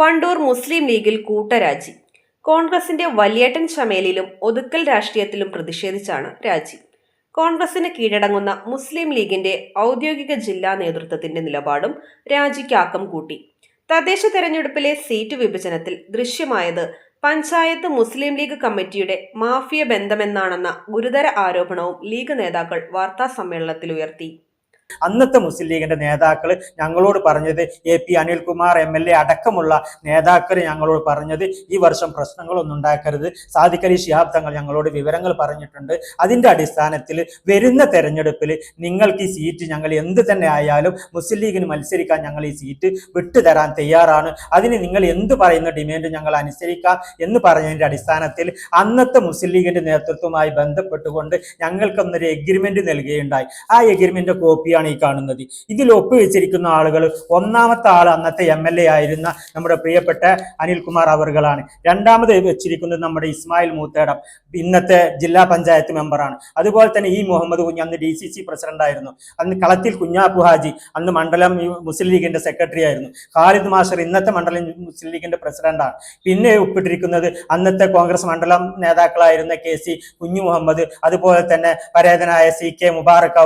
വണ്ടൂർ മുസ്ലിം ലീഗിൽ കൂട്ടരാജി. കോൺഗ്രസിന്റെ വലിയേട്ടൻ ചമേലിലും ഒതുക്കൽ രാഷ്ട്രീയത്തിലും പ്രതിഷേധിച്ചാണ് രാജി. കോൺഗ്രസിന് കീഴടങ്ങുന്ന മുസ്ലിം ലീഗിന്റെ ഔദ്യോഗിക ജില്ലാ നേതൃത്വത്തിന്റെ നിലപാടും രാജിക്ക് ആക്കം കൂട്ടി. തദ്ദേശ തെരഞ്ഞെടുപ്പിലെ സീറ്റ് വിഭജനത്തിൽ ദൃശ്യമായത് പഞ്ചായത്ത് മുസ്ലിം ലീഗ് കമ്മിറ്റിയുടെ മാഫിയ ബന്ധമെന്നാണെന്ന ഗുരുതര ആരോപണവും ലീഗ് നേതാക്കൾ വാർത്താ സമ്മേളനത്തിൽ ഉയർത്തി. അന്നത്തെ മുസ്ലിം ലീഗിന്റെ നേതാക്കൾ ഞങ്ങളോട് പറഞ്ഞത് A P Anilkumar M L A അടക്കമുള്ള നേതാക്കൾ ഞങ്ങളോട് പറഞ്ഞത് ഈ വർഷം പ്രശ്നങ്ങളൊന്നും ഉണ്ടാക്കരുത്. അലി ശിഹാബ് തങ്ങൾ ഞങ്ങളോട് വിവരങ്ങൾ പറഞ്ഞിട്ടുണ്ട്. അതിന്റെ അടിസ്ഥാനത്തിൽ വരുന്ന തെരഞ്ഞെടുപ്പിൽ നിങ്ങൾക്ക് ഈ സീറ്റ് ഞങ്ങൾ എന്ത് തന്നെ ആയാലും മുസ്ലിം ലീഗിന് മത്സരിക്കാൻ ഞങ്ങൾ ഈ സീറ്റ് വിട്ടുതരാൻ തയ്യാറാണ്. അതിന് നിങ്ങൾ എന്ത് പറയുന്ന ഡിമാൻഡ് ഞങ്ങൾ അനുസരിക്കാം എന്ന് പറഞ്ഞതിന്റെ അടിസ്ഥാനത്തിൽ അന്നത്തെ മുസ്ലിം ലീഗിന്റെ നേതൃത്വവുമായി ബന്ധപ്പെട്ടുകൊണ്ട് ഞങ്ങൾക്കൊന്നൊരു എഗ്രിമെന്റ് നൽകുകയുണ്ടായി. ആ എഗ്രിമെന്റ് കോപ്പിയാണ് ഈ കാണുന്നത്. ഇതിൽ ഒപ്പുവെച്ചിരിക്കുന്ന ആളുകൾ ഒന്നാമത്തെ ആൾ അന്നത്തെ എം എൽ എ ആയിരുന്ന നമ്മുടെ പ്രിയപ്പെട്ട അനിൽകുമാർ അവറുകളാണ്. രണ്ടാമത് വെച്ചിരിക്കുന്നത് നമ്മുടെ ഇസ്മായിൽ മൂത്തേടം ഇന്നത്തെ ജില്ലാ പഞ്ചായത്ത് മെമ്പറാണ് അതുപോലെ തന്നെ ഈ മുഹമ്മദ് കുഞ്ഞ് അന്ന് ഡി സി സി പ്രസിഡന്റ് ആയിരുന്നു. അന്ന് കളത്തിൽ കുഞ്ഞാപ്പു ഹാജി അന്ന് മണ്ഡലം മുസ്ലിം ലീഗിന്റെ സെക്രട്ടറി ആയിരുന്നു. ഖാലിദ് മാഷർ ഇന്നത്തെ മണ്ഡലം മുസ്ലിം ലീഗിന്റെ പ്രസിഡന്റാണ് പിന്നെ ഒപ്പിട്ടിരിക്കുന്നത് അന്നത്തെ കോൺഗ്രസ് മണ്ഡലം നേതാക്കളായിരുന്ന കെ സി കുഞ്ഞു മുഹമ്മദ് അതുപോലെ തന്നെ പരേതനായ സി കെ മുബാറക്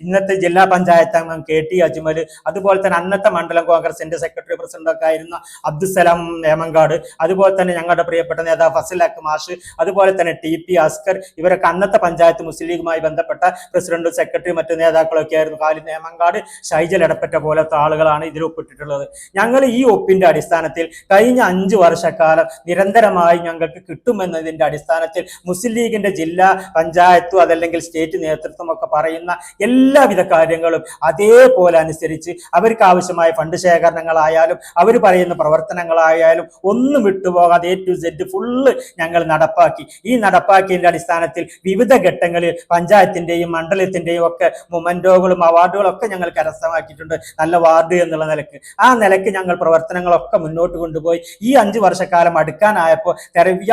ഇന്നത്തെ ജില്ലാ പഞ്ചായത്ത് അംഗം കെ ടി അജ്മൽ അതുപോലെ തന്നെ അന്നത്തെ മണ്ഡലം കോൺഗ്രസിന്റെ സെക്രട്ടറി പ്രസിഡന്റ് ഒക്കെ ആയിരുന്ന അബ്ദുസലാം നേമങ്കാട് അതുപോലെ തന്നെ ഞങ്ങളുടെ പ്രിയപ്പെട്ട നേതാവ് ഫസൽ അക്മാഷ് മാഷ് അതുപോലെ തന്നെ ടി പി അസ്കർ ഇവരൊക്കെ അന്നത്തെ പഞ്ചായത്ത് മുസ്ലിം ലീഗുമായി ബന്ധപ്പെട്ട പ്രസിഡന്റും സെക്രട്ടറി മറ്റു നേതാക്കളൊക്കെ ആയിരുന്നു. കാലി നേമങ്കാട് ഷൈജൽ എടപ്പറ്റ പോലത്തെ ആളുകളാണ് ഇതിൽ ഒപ്പിട്ടിട്ടുള്ളത്. ഞങ്ങൾ ഈ ഒപ്പിന്റെ അടിസ്ഥാനത്തിൽ കഴിഞ്ഞ അഞ്ചു വർഷക്കാലം നിരന്തരമായി ഞങ്ങൾക്ക് കിട്ടുമെന്നതിന്റെ അടിസ്ഥാനത്തിൽ മുസ്ലിം ലീഗിന്റെ ജില്ലാ പഞ്ചായത്തും അതല്ലെങ്കിൽ സ്റ്റേറ്റ് നേതൃത്വം ഒക്കെ പറയുന്ന എല്ലാവിധ കാര്യങ്ങളും അതേപോലെ അനുസരിച്ച് അവർക്ക് ആവശ്യമായ ഫണ്ട് ശേഖരണങ്ങളായാലും അവർ പറയുന്ന പ്രവർത്തനങ്ങളായാലും ഒന്നും വിട്ടുപോകാതെ എ ടു സെഡ് ഫുള്ള് ഞങ്ങൾ നടപ്പാക്കി. ഈ നടപ്പാക്കിയതിന്റെ അടിസ്ഥാനത്തിൽ വിവിധ ഘട്ടങ്ങളിൽ പഞ്ചായത്തിന്റെയും മണ്ഡലത്തിന്റെയും ഒക്കെ മൊമെന്റോകളും അവാർഡുകളും ഒക്കെ ഞങ്ങൾ കരസ്ഥമാക്കിയിട്ടുണ്ട്. നല്ല വാർഡ് എന്നുള്ള നിലയ്ക്ക്. ആ നിലയ്ക്ക് ഞങ്ങൾ പ്രവർത്തനങ്ങളൊക്കെ മുന്നോട്ട് കൊണ്ടുപോയി. ഈ അഞ്ച് വർഷക്കാലം അടുക്കാനായപ്പോൾ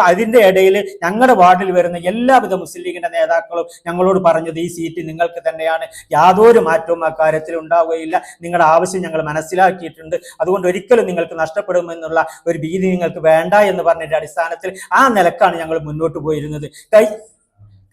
അതിന്റെ ഇടയിൽ ഞങ്ങളുടെ വാർഡിൽ വരുന്ന എല്ലാവിധ മുസ്ലിം ലീഗിന്റെ നേതാക്കളും ഞങ്ങളോട് പറഞ്ഞത് ഈ സീറ്റ് നിങ്ങൾക്ക് തന്നെയാണ്. യാതൊരു മാറ്റവും അക്കാര്യത്തിൽ ഉണ്ടാവുകയില്ല. നിങ്ങളുടെ ആവശ്യം ഞങ്ങൾ മനസ്സിലാക്കിയിട്ടുണ്ട്. അതുകൊണ്ട് ഒരിക്കലും നിങ്ങൾക്ക് നഷ്ടപ്പെടുമെന്നുള്ള ഒരു ഭീതി നിങ്ങൾക്ക് വേണ്ട എന്ന് പറഞ്ഞതിന്റെ അടിസ്ഥാനത്തിൽ ആ നിലക്കാണ് ഞങ്ങൾ മുന്നോട്ട് പോയിരുന്നത്. കൈ-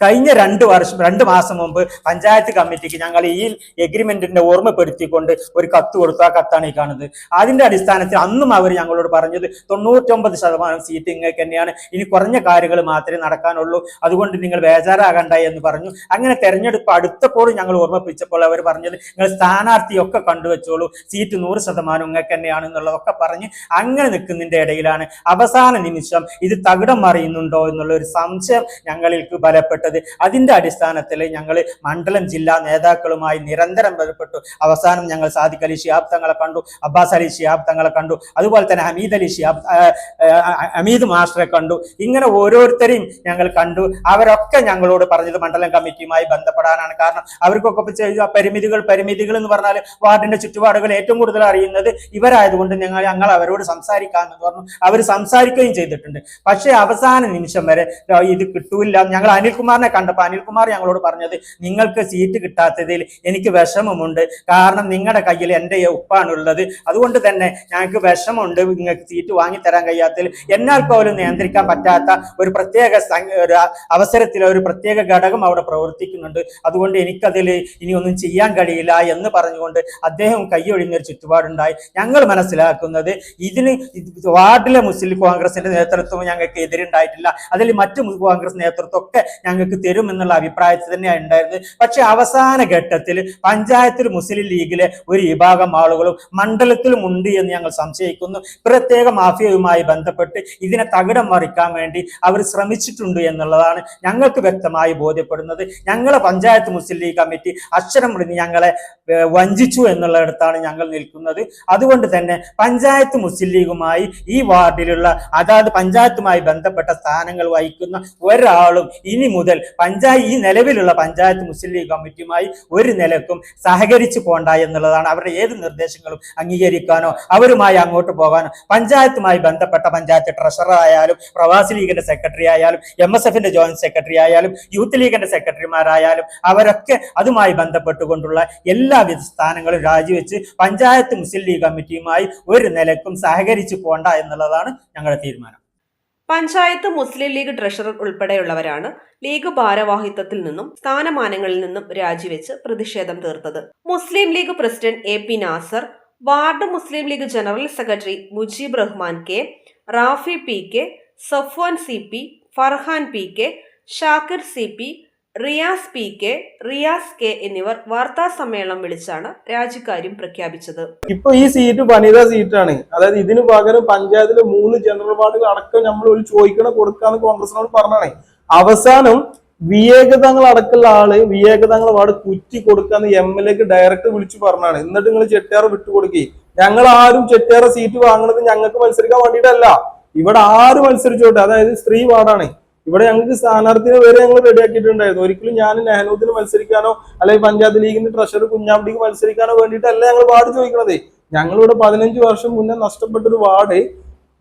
കഴിഞ്ഞ രണ്ട് വർഷം രണ്ട് മാസം മുമ്പ് പഞ്ചായത്ത് കമ്മിറ്റിക്ക് ഞങ്ങൾ ഈ എഗ്രിമെന്റിന്റെ ഓർമ്മപ്പെടുത്തിക്കൊണ്ട് ഒരു കത്ത് കൊടുത്തു. ആ കത്താണ് ഈ കാണുന്നത്. അതിന്റെ അടിസ്ഥാനത്തിൽ അന്നും അവർ ഞങ്ങളോട് പറഞ്ഞത് തൊണ്ണൂറ്റൊമ്പത് ശതമാനം സീറ്റ് നിങ്ങൾക്ക് തന്നെയാണ്. ഇനി കുറഞ്ഞ കാര്യങ്ങൾ മാത്രമേ നടക്കാനുള്ളൂ. അതുകൊണ്ട് നിങ്ങൾ ബേജാറാകണ്ട എന്ന് പറഞ്ഞു. അങ്ങനെ തെരഞ്ഞെടുപ്പ് അടുത്തപ്പോൾ ഞങ്ങൾ ഓർമ്മിപ്പിച്ചപ്പോൾ അവർ പറഞ്ഞത് നിങ്ങൾ സ്ഥാനാർത്ഥിയൊക്കെ കണ്ടുവച്ചോളൂ. സീറ്റ് നൂറ് ശതമാനം ഇങ്ങനെ തന്നെയാണ് എന്നുള്ളതൊക്കെ പറഞ്ഞ് അങ്ങനെ നിൽക്കുന്നതിന്റെ ഇടയിലാണ് അവസാന നിമിഷം ഇത് തകിടം മറിയുന്നുണ്ടോ എന്നുള്ള ഒരു സംശയം ഞങ്ങൾക്ക് ബലപ്പെട്ടത് അതിന്റെ അടിസ്ഥാനത്തിൽ ഞങ്ങൾ മണ്ഡലം ജില്ലാ നേതാക്കളുമായി നിരന്തരം ബന്ധപ്പെട്ടു. അവസാനം ഞങ്ങൾ സാദിഖ് അലി ഷിയാബ് തങ്ങളെ കണ്ടു അബ്ബാസ് അലി ഷിയാബ് തങ്ങളെ കണ്ടു അതുപോലെ തന്നെ ഹമീദ് അലി ഷിയാബ് ഹമീദ് മാസ്റ്ററെ കണ്ടു. ഇങ്ങനെ ഓരോരുത്തരെയും ഞങ്ങൾ കണ്ടു. അവരൊക്കെ ഞങ്ങളോട് പറഞ്ഞത് മണ്ഡലം കമ്മിറ്റിയുമായി ബന്ധപ്പെടാനാണ്. കാരണം അവർക്കൊക്കെ ചെയ്ത പരിമിതികൾ പരിമിതികൾ എന്ന് പറഞ്ഞാൽ വാർഡിന്റെ ചുറ്റുപാടുകൾ ഏറ്റവും കൂടുതൽ അറിയുന്നത് ഇവരായതുകൊണ്ട് ഞങ്ങൾ ഞങ്ങൾ അവരോട് സംസാരിക്കാമെന്ന് പറഞ്ഞു. അവർ സംസാരിക്കുകയും ചെയ്തിട്ടുണ്ട്. പക്ഷേ അവസാന നിമിഷം വരെ "ആ, ഇത് കിട്ടൂല ഞങ്ങൾ അനിൽകുമാറിനെ കണ്ടപ്പോൾ അനിൽകുമാർ ഞങ്ങളോട് പറഞ്ഞത് നിങ്ങൾക്ക് സീറ്റ് കിട്ടാത്തതിൽ എനിക്ക് വിഷമമുണ്ട്. കാരണം നിങ്ങളുടെ കയ്യിൽ എന്റെ ഉപ്പാണുള്ളത്. അതുകൊണ്ട് തന്നെ ഞങ്ങൾക്ക് വിഷമമുണ്ട് നിങ്ങൾക്ക് സീറ്റ് വാങ്ങിത്തരാൻ കഴിയാത്തതിൽ. എന്നാൽ പോലും നിയന്ത്രിക്കാൻ പറ്റാത്ത ഒരു പ്രത്യേക അവസരത്തിൽ ഒരു പ്രത്യേക ഘടകം അവിടെ പ്രവർത്തിക്കുന്നുണ്ട്. അതുകൊണ്ട് എനിക്കതിൽ ഇനി ഒന്നും ചെയ്യാൻ കഴിയില്ല എന്ന് പറഞ്ഞുകൊണ്ട് അദ്ദേഹം കൈയൊഴിഞ്ഞൊരു ചുറ്റുപാടുണ്ടായി. ഞങ്ങൾ മനസ്സിലാക്കുന്നത് ഇതിന് ഇത് വാർഡിലെ മുസ്ലിം കോൺഗ്രസിന്റെ നേതൃത്വം ഞങ്ങൾക്ക് എതിരുണ്ടായിട്ടില്ല. അതിൽ മറ്റു കോൺഗ്രസ് നേതൃത്വം ഒക്കെ ഞങ്ങൾക്ക് തരും എന്നുള്ള അഭിപ്രായത്തിൽ തന്നെയാണ് ഉണ്ടായിരുന്നത്. പക്ഷെ അവസാന ഘട്ടത്തിൽ പഞ്ചായത്തിൽ മുസ്ലിം ലീഗിലെ ഒരു വിഭാഗം ആളുകളും മണ്ഡലത്തിലും ഉണ്ട് എന്ന് ഞങ്ങൾ സംശയിക്കുന്നു. പ്രത്യേക മാഫിയയുമായി ബന്ധപ്പെട്ട് ഇതിനെ തകിടം മറിക്കാൻ വേണ്ടി അവർ ശ്രമിച്ചിട്ടുണ്ട് എന്നുള്ളതാണ് ഞങ്ങൾക്ക് വ്യക്തമായി ബോധ്യപ്പെടുന്നത്. ഞങ്ങളെ പഞ്ചായത്ത് മുസ്ലിം ലീഗ് കമ്മിറ്റി അക്ഷരം പ്രതി ഞങ്ങളെ വഞ്ചിച്ചു എന്നുള്ളിടത്താണ് ഞങ്ങൾ നിൽക്കുന്നത്. അതുകൊണ്ട് തന്നെ പഞ്ചായത്ത് മുസ്ലിം ലീഗുമായി ഈ വാർഡിലുള്ള അതാത് പഞ്ചായത്തുമായി ബന്ധപ്പെട്ട സ്ഥാനങ്ങൾ വഹിക്കുന്ന ഒരാളും ഇനി മുതൽ കൂടുതൽ പഞ്ചായത്ത് ഈ നിലവിലുള്ള പഞ്ചായത്ത് മുസ്ലിം ലീഗ് കമ്മിറ്റിയുമായി ഒരു നിലക്കും സഹകരിച്ചു പോണ്ട എന്നുള്ളതാണ് അവരുടെ ഏത് നിർദ്ദേശങ്ങളും അംഗീകരിക്കാനോ അവരുമായി അങ്ങോട്ട് പോകാനോ പഞ്ചായത്തുമായി ബന്ധപ്പെട്ട പഞ്ചായത്ത് ട്രഷറർ ആയാലും പ്രവാസി ലീഗിന്റെ സെക്രട്ടറി ആയാലും എം എസ് എഫിന്റെ ജോയിന്റ് സെക്രട്ടറി ആയാലും യൂത്ത് ലീഗിന്റെ സെക്രട്ടറിമാരായാലും അവരൊക്കെ അതുമായി ബന്ധപ്പെട്ടുകൊണ്ടുള്ള എല്ലാവിധ സ്ഥാനങ്ങളും രാജിവെച്ച് പഞ്ചായത്ത് മുസ്ലിം ലീഗ് കമ്മിറ്റിയുമായി ഒരു നിലക്കും സഹകരിച്ചു പോണ്ട എന്നുള്ളതാണ് ഞങ്ങളുടെ തീരുമാനം. പഞ്ചായത്ത് മുസ്ലിം ലീഗ് ട്രഷറർ ഉൾപ്പെടെയുള്ളവരാണ് ലീഗ് ഭാരവാഹിത്വത്തിൽ നിന്നും സ്ഥാനമാനങ്ങളിൽ നിന്നും രാജിവെച്ച് പ്രതിഷേധം തീർത്തത്. Muslim League president A P Nasar ward Muslim League general secretary Mujeeb Rahman K Rafi P K Safwan C P Farhan P K Shakir C P Riyas P K Riyas K എന്നിവർ വാർത്താ സമ്മേളനം വിളിച്ചാണ് രാജിക്കാര്യം പ്രഖ്യാപിച്ചത്. ഇപ്പൊ ഈ seat വനിതാ സീറ്റാണ്. അതായത് ഇതിന് പകരം പഞ്ചായത്തിലെ മൂന്ന് ജനറൽ വാർഡുകൾ അടക്കം നമ്മൾ ഒരു ചോദിക്കണ കൊടുക്കാന്ന് കോൺഗ്രസിനോട് പറഞ്ഞാണ്. അവസാനം വിവേകതങ്ങൾ അടക്കമുള്ള ആൾ വിവേകതങ്ങൾ വാർഡ് കുറ്റി കൊടുക്കാന്ന് എം എൽ എക്ക് ഡയറക്റ്റ് വിളിച്ചു പറഞ്ഞാണ്. എന്നിട്ട് നിങ്ങൾ ചെട്ടിയാറ് വിട്ടുകൊടുക്കുകയും ഞങ്ങൾ ആരും ചെട്ടിയാറ സീറ്റ് വാങ്ങുന്നത് ഞങ്ങൾക്ക് മത്സരിക്കാൻ വേണ്ടിയിട്ടല്ല. ഇവിടെ ആരും മത്സരിച്ചോട്ടെ? അതായത് സ്ത്രീ വാർഡാണ്. ഇവിടെ ഞങ്ങൾക്ക് സ്ഥാനാർത്ഥിനെ വരെ ഞങ്ങൾ റെഡിയാക്കിയിട്ടുണ്ടായിരുന്നു ഒരിക്കലും ഞാൻ നെഹനൂദിന് മത്സരിക്കാനോ അല്ലെങ്കിൽ പഞ്ചായത്ത് ലീഗിന്റെ ട്രഷറർ കുഞ്ഞാമ്പിക്ക് മത്സരിക്കാനോ വേണ്ടിയിട്ടല്ല ഞങ്ങൾ വാർഡ് ചോദിക്കണതേ. ഞങ്ങളിവിടെ പതിനഞ്ച് വർഷം മുന്നേ നഷ്ടപ്പെട്ട ഒരു വാർഡ്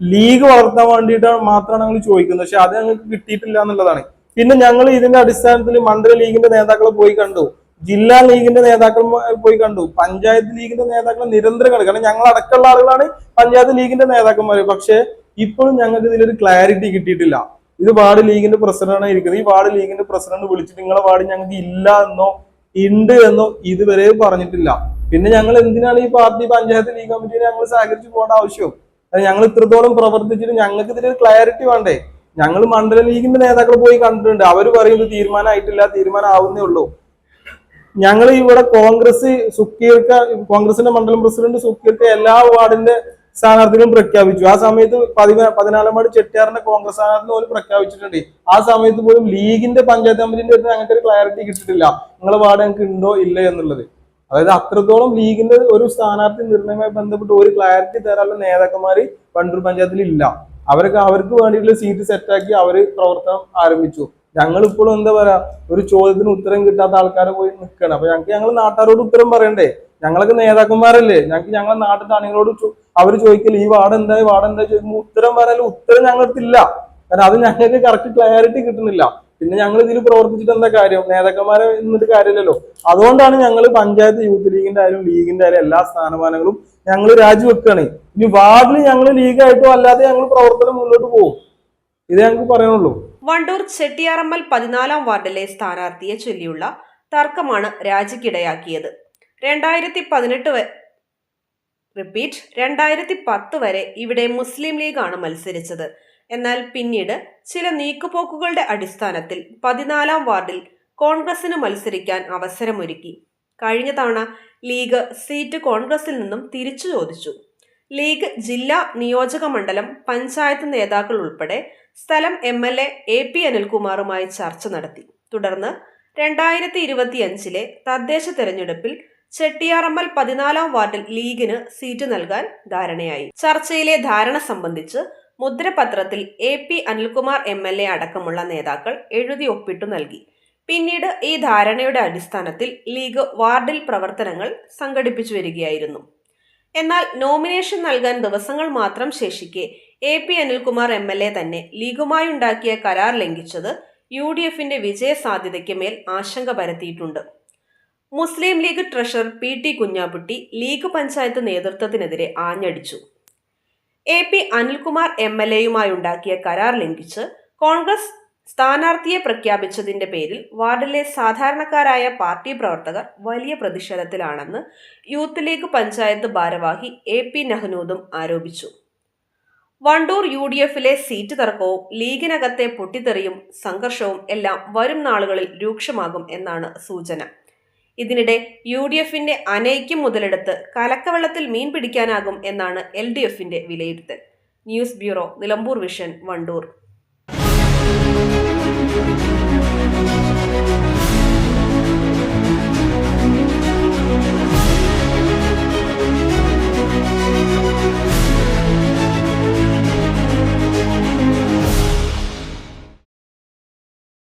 ലീഗ് വളർത്താൻ വേണ്ടിയിട്ടാണ് മാത്രമാണ് ഞങ്ങൾ ചോദിക്കുന്നത്. പക്ഷെ അത് ഞങ്ങൾക്ക് കിട്ടിയിട്ടില്ല എന്നുള്ളതാണ്. പിന്നെ ഞങ്ങൾ ഇതിന്റെ അടിസ്ഥാനത്തിൽ മണ്ഡല ലീഗിന്റെ നേതാക്കളെ പോയി കണ്ടു. ജില്ലാ ലീഗിന്റെ നേതാക്കൾ പോയി കണ്ടു. പഞ്ചായത്ത് ലീഗിന്റെ നേതാക്കൾ നിരന്തരം കണ്ടു. കാരണം ഞങ്ങൾ അടക്കമുള്ള ആളുകളാണ് പഞ്ചായത്ത് ലീഗിന്റെ നേതാക്കന്മാർ പക്ഷേ ഇപ്പോഴും ഞങ്ങൾക്ക് ഇതിലൊരു ക്ലാരിറ്റി കിട്ടിയിട്ടില്ല. ഇത് വാർഡ് ലീഗിന്റെ പ്രസിഡന്റാണ് ഇരിക്കുന്നത്. ഈ വാർഡ് ലീഗിന്റെ പ്രസിഡന്റ് വിളിച്ചിട്ട് നിങ്ങളെ വാർഡ് ഞങ്ങൾക്ക് ഇല്ല എന്നോ ഉണ്ട് എന്നോ ഇതുവരെ പറഞ്ഞിട്ടില്ല. പിന്നെ ഞങ്ങൾ എന്തിനാണ് ഈ പാർട്ടി പഞ്ചായത്ത് ലീഗ് കമ്മിറ്റിയെ ഞങ്ങൾ സഹകരിച്ച് പോകേണ്ട ആവശ്യം? ഞങ്ങൾ ഇത്രത്തോളം പ്രവർത്തിച്ചിട്ട് ഞങ്ങൾക്ക് ഇതിന് ക്ലാരിറ്റി വേണ്ടേ? ഞങ്ങൾ മണ്ഡല ലീഗിന്റെ നേതാക്കൾ പോയി കണ്ടിട്ടുണ്ട്. അവർ പറയുന്നത് തീരുമാനമായിട്ടില്ല തീരുമാനം ആവുന്നേ ഉള്ളൂ. ഞങ്ങൾ ഇവിടെ കോൺഗ്രസ് സുക്കീർക്ക കോൺഗ്രസിന്റെ മണ്ഡലം പ്രസിഡന്റ് സുക്കീർക്ക എല്ലാ വാർഡിന്റെ സ്ഥാനാർത്ഥികളും പ്രഖ്യാപിച്ചു. ആ സമയത്ത് പതിനാ പതിനാലാം വാർഡ് ചെട്ടിയാറിന്റെ കോൺഗ്രസ് സ്ഥാനാർത്ഥി പോലും പ്രഖ്യാപിച്ചിട്ടുണ്ട്. ആ സമയത്ത് പോലും ലീഗിന്റെ പഞ്ചായത്ത് കമ്മിറ്റിന്റെ അടുത്ത് അങ്ങനത്തെ ഒരു ക്ലാരിറ്റി കിട്ടിയിട്ടില്ല. നിങ്ങളെ വാർഡ് ഞങ്ങൾക്ക് ഉണ്ടോ ഇല്ല എന്നുള്ളത്. അതായത് അത്രത്തോളം ലീഗിന്റെ ഒരു സ്ഥാനാർത്ഥി നിർണയവുമായി ബന്ധപ്പെട്ട് ഒരു ക്ലാരിറ്റി തരാനുള്ള നേതാക്കന്മാര് വണ്ടൂർ പഞ്ചായത്തിൽ ഇല്ല. അവർക്ക് അവർക്ക് വേണ്ടിയിട്ടുള്ള സീറ്റ് സെറ്റാക്കി അവർ പ്രവർത്തനം ആരംഭിച്ചു. ഞങ്ങൾ ഇപ്പോഴും എന്താ പറയാ ഒരു ചോദ്യത്തിന് ഉത്തരം കിട്ടാത്ത ആൾക്കാരെ പോയി നിൽക്കണം അപ്പൊ ഞങ്ങൾക്ക് ഞങ്ങൾ നാട്ടുകാരോട് ഉത്തരം പറയണ്ടേ? ഞങ്ങളൊക്കെ നേതാക്കന്മാരല്ലേ? ഞങ്ങൾക്ക് ഞങ്ങളെ നാട്ടിൽ അണികളോട് അവർ ചോദിക്കില്ല ഈ വാർഡ് എന്താ? ഈ വാർഡ് എന്താ? ചോദിക്കുമ്പോൾ ഉത്തരം പറയാനും ഉത്തരം ഞങ്ങൾക്കില്ല കാരണം അത് ഞങ്ങൾക്ക് കറക്റ്റ് ക്ലാരിറ്റി കിട്ടുന്നില്ല. പിന്നെ ഞങ്ങൾ ഇതിൽ പ്രവർത്തിച്ചിട്ട് എന്താ കാര്യം? നേതാക്കന്മാരെ എന്നിട്ട് കാര്യമില്ലല്ലോ. അതുകൊണ്ടാണ് ഞങ്ങൾ പഞ്ചായത്ത് യൂത്ത് ലീഗിന്റെ ആയാലും ലീഗിന്റെ ആയാലും എല്ലാ സ്ഥാനമാനങ്ങളും ഞങ്ങൾ രാജിവെക്കുകയാണ് ഇനി വാർഡിൽ ഞങ്ങൾ ലീഗായിട്ടോ അല്ലാതെ ഞങ്ങൾ പ്രവർത്തനം മുന്നോട്ട് പോകും. ഇത് ഞങ്ങൾക്ക് പറയാനുള്ളൂ. വണ്ടൂർ ചെട്ടിയാറമ്മൽ പതിനാലാം വാർഡിലെ സ്ഥാനാർത്ഥിയെ ചൊല്ലിയുള്ള തർക്കമാണ് രാജിക്കിടയാക്കിയത്. രണ്ടായിരത്തി പതിനെട്ട് റിപ്പീറ്റ് രണ്ടായിരത്തി പത്ത് വരെ ഇവിടെ മുസ്ലിം ലീഗാണ് മത്സരിച്ചത്. എന്നാൽ പിന്നീട് ചില നീക്കുപോക്കുകളുടെ അടിസ്ഥാനത്തിൽ പതിനാലാം വാർഡിൽ കോൺഗ്രസിന് മത്സരിക്കാൻ അവസരമൊരുക്കി. കഴിഞ്ഞ തവണ ലീഗ് സീറ്റ് കോൺഗ്രസിൽ നിന്നും തിരിച്ചു ചോദിച്ചു. ലീഗ് ജില്ലാ നിയോജക മണ്ഡലം പഞ്ചായത്ത് നേതാക്കൾ ഉൾപ്പെടെ സ്ഥലം M L A A P അനിൽകുമാറുമായി ചർച്ച നടത്തി. തുടർന്ന് രണ്ടായിരത്തി ഇരുപത്തിയഞ്ചിലെ തദ്ദേശ തെരഞ്ഞെടുപ്പിൽ ചെട്ടിയാറമ്മൽ പതിനാലാം വാർഡിൽ ലീഗിന് സീറ്റ് നൽകാൻ ധാരണയായി. ചർച്ചയിലെ ധാരണ സംബന്ധിച്ച് മുദ്രപത്രത്തിൽ A P Anilkumar M L A അടക്കമുള്ള നേതാക്കൾ എഴുതി ഒപ്പിട്ടു നൽകി. പിന്നീട് ഈ ധാരണയുടെ അടിസ്ഥാനത്തിൽ ലീഗ് വാർഡിൽ പ്രവർത്തനങ്ങൾ സംഘടിപ്പിച്ചു വരികയായിരുന്നു. എന്നാൽ നോമിനേഷൻ നൽകാൻ ദിവസങ്ങൾ മാത്രം ശേഷിക്കെ A P Anilkumar M L A തന്നെ ലീഗുമായുണ്ടാക്കിയ കരാർ ലംഘിച്ചത് യു ഡി എഫിന്റെ വിജയ സാധ്യതയ്ക്ക് മേൽ ആശങ്ക പരത്തിയിട്ടുണ്ട്. Muslim League treasurer P T Kunjapputty League panchayat നേതൃത്വത്തിനെതിരെ ആഞ്ഞടിച്ചു. A P Anilkumar M L എയുമായുണ്ടാക്കിയ കരാർ ലംഘിച്ച് കോൺഗ്രസ് സ്ഥാനാർത്ഥിയെ പ്രഖ്യാപിച്ചതിന്റെ പേരിൽ വാർഡിലെ സാധാരണക്കാരായ പാർട്ടി പ്രവർത്തകർ വലിയ പ്രതിഷേധത്തിലാണെന്ന് യൂത്ത് ലീഗ് പഞ്ചായത്ത് ഭാരവാഹി എ പി നഹ്നൂദും ആരോപിച്ചു. വണ്ടൂർ യു ഡി എഫിലെ സീറ്റ് തർക്കവും ലീഗിനകത്തെ പൊട്ടിത്തെറിയും സംഘർഷവും എല്ലാം വരും നാളുകളിൽ രൂക്ഷമാകും എന്നാണ് സൂചന. ഇതിനിടെ യു ഡി എഫിന്റെ അനൈക്യം മുതലെടുത്ത് കലക്കവെള്ളത്തിൽ മീൻ പിടിക്കാനാകും എന്നാണ് എൽ ഡി എഫിന്റെ വിലയിരുത്തൽ. News bureau Nilambur vision Wandoor.